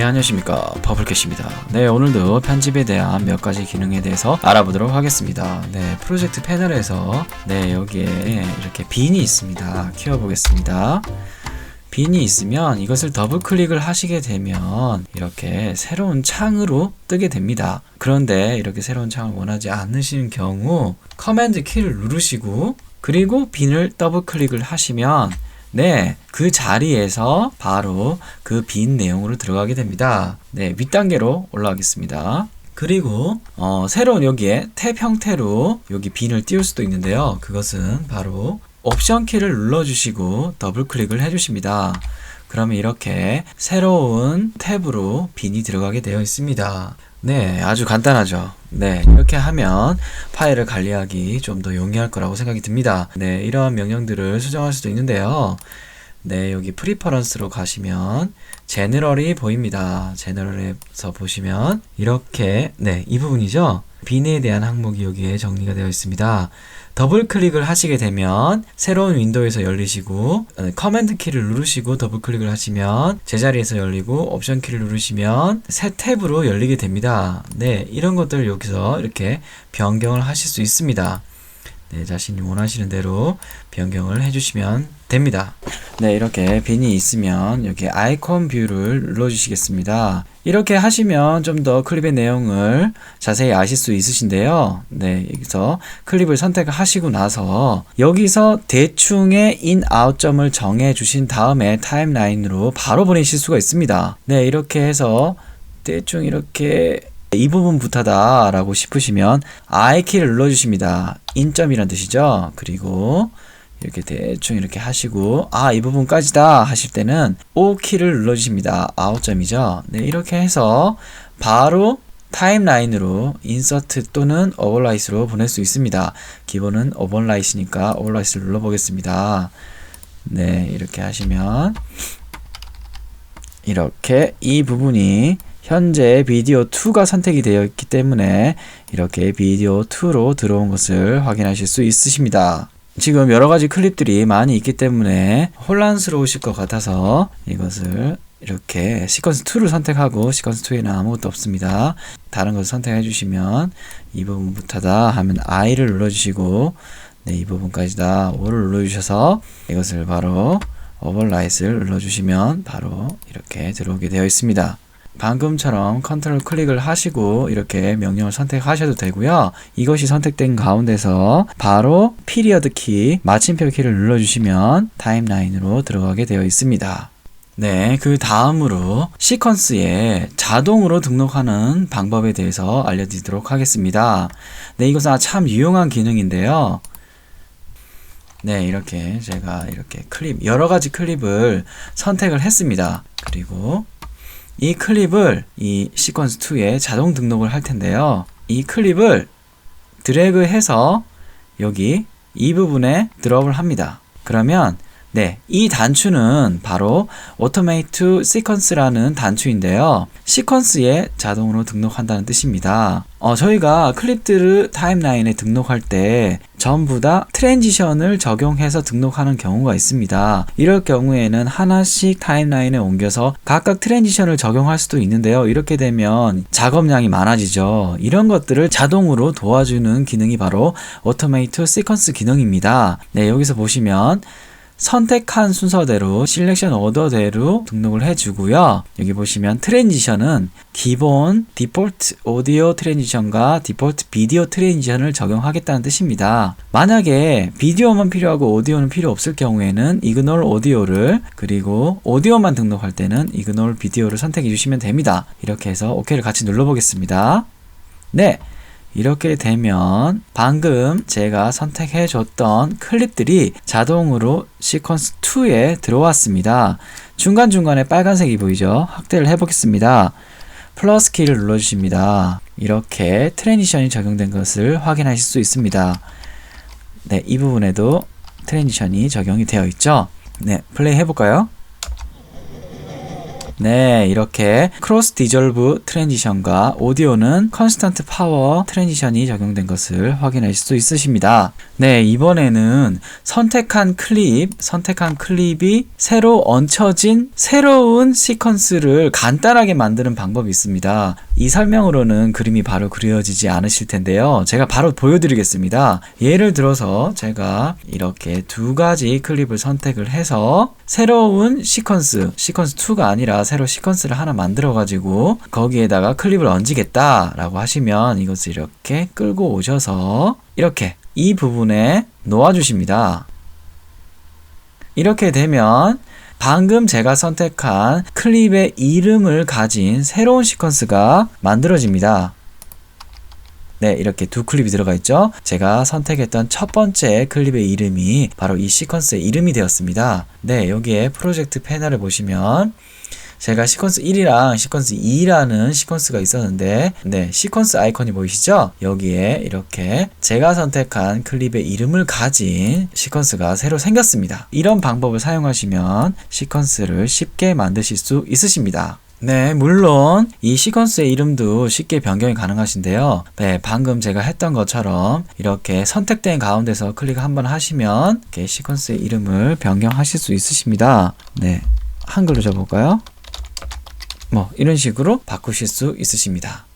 네, 안녕하십니까. 버블캐시입니다. 네, 오늘도 편집에 대한 몇 가지 기능에 대해서 알아보도록 하겠습니다. 네, 프로젝트 패널에서, 네, 여기에 이렇게 빈이 있습니다. 키워보겠습니다. 빈이 있으면 이것을 더블 클릭을 하시게 되면 이렇게 새로운 창으로 뜨게 됩니다. 그런데 이렇게 새로운 창을 원하지 않으시는 경우 커맨드 키를 누르시고 그리고 빈을 더블 클릭을 하시면 네, 그 자리에서 바로 그 빈 내용으로 들어가게 됩니다. 네, 윗단계로 올라가겠습니다. 그리고 어, 새로운 여기에 탭 형태로 여기 빈을 띄울 수도 있는데요. 그것은 바로 옵션 키를 눌러주시고 더블 클릭을 해주십니다. 그러면 이렇게 새로운 탭으로 빈이 들어가게 되어 있습니다. 네, 아주 간단하죠. 네, 이렇게 하면 파일을 관리하기 좀 더 용이할 거라고 생각이 듭니다. 네, 이러한 명령들을 수정할 수도 있는데요. 네, 여기 프리퍼런스로 가시면 제너럴이 보입니다. 제너럴에서 보시면 이렇게 네, 이 부분이죠. 빈에 대한 항목이 여기에 정리가 되어 있습니다. 더블 클릭을 하시게 되면 새로운 윈도우에서 열리시고 어, 커맨드 키를 누르시고 더블 클릭을 하시면 제자리에서 열리고 옵션 키를 누르시면 새 탭으로 열리게 됩니다. 네, 이런 것들 여기서 이렇게 변경을 하실 수 있습니다. 네, 자신이 원하시는 대로 변경을 해주시면 됩니다. 네, 이렇게 빈이 있으면 여기 아이콘 뷰를 눌러주시겠습니다. 이렇게 하시면 좀 더 클립의 내용을 자세히 아실 수 있으신데요. 네, 여기서 클립을 선택하시고 나서 여기서 대충의 인, 아웃점을 정해 주신 다음에 타임라인으로 바로 보내실 수가 있습니다. 네, 이렇게 해서 대충 이렇게 이 부분부터다 라고 싶으시면 I 키를 눌러주십니다. 인점이란 뜻이죠. 그리고 이렇게 대충 이렇게 하시고 아 이 부분까지다 하실 때는 O 키를 눌러주십니다. 아웃점이죠. 네 이렇게 해서 바로 타임라인으로 인서트 또는 오버라이트로 보낼 수 있습니다. 기본은 오버라이트니까 오버라이트를 눌러보겠습니다. 네 이렇게 하시면 이렇게 이 부분이 현재 비디오 2가 선택이 되어 있기 때문에 이렇게 비디오 2로 들어온 것을 확인하실 수 있으십니다. 지금 여러 가지 클립들이 많이 있기 때문에 혼란스러우실 것 같아서 이것을 이렇게 시퀀스 2를 선택하고 시퀀스 2에는 아무것도 없습니다. 다른 것을 선택해 주시면 이 부분부터다 하면 I를 눌러 주시고 네, 이 부분까지다 5를 눌러 주셔서 이것을 바로 오버라이트를 눌러 주시면 바로 이렇게 들어오게 되어 있습니다. 방금처럼 컨트롤 클릭을 하시고 이렇게 명령을 선택하셔도 되고요. 이것이 선택된 가운데서 바로 피리어드 키, 마침표 키를 눌러주시면 타임라인으로 들어가게 되어 있습니다. 네, 그 다음으로 시퀀스에 자동으로 등록하는 방법에 대해서 알려드리도록 하겠습니다. 네, 이것은 참 유용한 기능인데요. 네, 이렇게 제가 이렇게 클립, 여러 가지 클립을 선택을 했습니다. 그리고 이 클립을 이 시퀀스 2에 자동 등록을 할 텐데요. 이 클립을 드래그 해서 여기 이 부분에 드롭을 합니다. 그러면 네, 이 단추는 바로 Automate Sequence라는 단추인데요. 시퀀스에 자동으로 등록한다는 뜻입니다. 어, 저희가 클립들을 타임라인에 등록할 때 전부 다 트랜지션을 적용해서 등록하는 경우가 있습니다. 이럴 경우에는 하나씩 타임라인에 옮겨서 각각 트랜지션을 적용할 수도 있는데요. 이렇게 되면 작업량이 많아지죠. 이런 것들을 자동으로 도와주는 기능이 바로 Automate Sequence 기능입니다. 네, 여기서 보시면 선택한 순서대로 실렉션 오더대로 등록을 해주고요. 여기 보시면 트랜지션은 기본 디폴트 오디오 트랜지션과 디폴트 비디오 트랜지션을 적용하겠다는 뜻입니다. 만약에 비디오만 필요하고 오디오는 필요 없을 경우에는 이그놀 오디오를 그리고 오디오만 등록할 때는 이그놀 비디오를 선택해 주시면 됩니다. 이렇게 해서 OK를 같이 눌러보겠습니다. 네. 이렇게 되면 방금 제가 선택해 줬던 클립들이 자동으로 시퀀스 2에 들어왔습니다. 중간중간에 빨간색이 보이죠? 확대를 해보겠습니다. 플러스 키를 눌러주십니다. 이렇게 트랜지션이 적용된 것을 확인하실 수 있습니다. 네, 이 부분에도 트랜지션이 적용이 되어 있죠? 네, 플레이 해볼까요? 네, 이렇게 크로스 디졸브 트랜지션과 오디오는 컨스턴트 파워 트랜지션이 적용된 것을 확인하실 수 있으십니다. 네, 이번에는 선택한 클립, 선택한 클립이 새로 얹혀진 새로운 시퀀스를 간단하게 만드는 방법이 있습니다. 이 설명으로는 그림이 바로 그려지지 않으실 텐데요. 제가 바로 보여드리겠습니다. 예를 들어서 제가 이렇게 두 가지 클립을 선택을 해서 새로운 시퀀스, 시퀀스 2가 아니라 새로 시퀀스를 하나 만들어 가지고 거기에다가 클립을 얹으겠다 라고 하시면 이것을 이렇게 끌고 오셔서 이렇게 이 부분에 놓아 주십니다. 이렇게 되면 방금 제가 선택한 클립의 이름을 가진 새로운 시퀀스가 만들어집니다. 네, 이렇게 두 클립이 들어가 있죠. 제가 선택했던 첫 번째 클립의 이름이 바로 이 시퀀스의 이름이 되었습니다. 네, 여기에 프로젝트 패널을 보시면 제가 시퀀스 1이랑 시퀀스 2라는 시퀀스가 있었는데 네 시퀀스 아이콘이 보이시죠? 여기에 이렇게 제가 선택한 클립의 이름을 가진 시퀀스가 새로 생겼습니다. 이런 방법을 사용하시면 시퀀스를 쉽게 만드실 수 있으십니다. 네, 물론 이 시퀀스의 이름도 쉽게 변경이 가능하신데요. 네, 방금 제가 했던 것처럼 이렇게 선택된 가운데서 클릭 한번 하시면 이렇게 시퀀스의 이름을 변경하실 수 있으십니다. 네, 한글로 적어볼까요? 뭐 이런 식으로 바꾸실 수 있으십니다.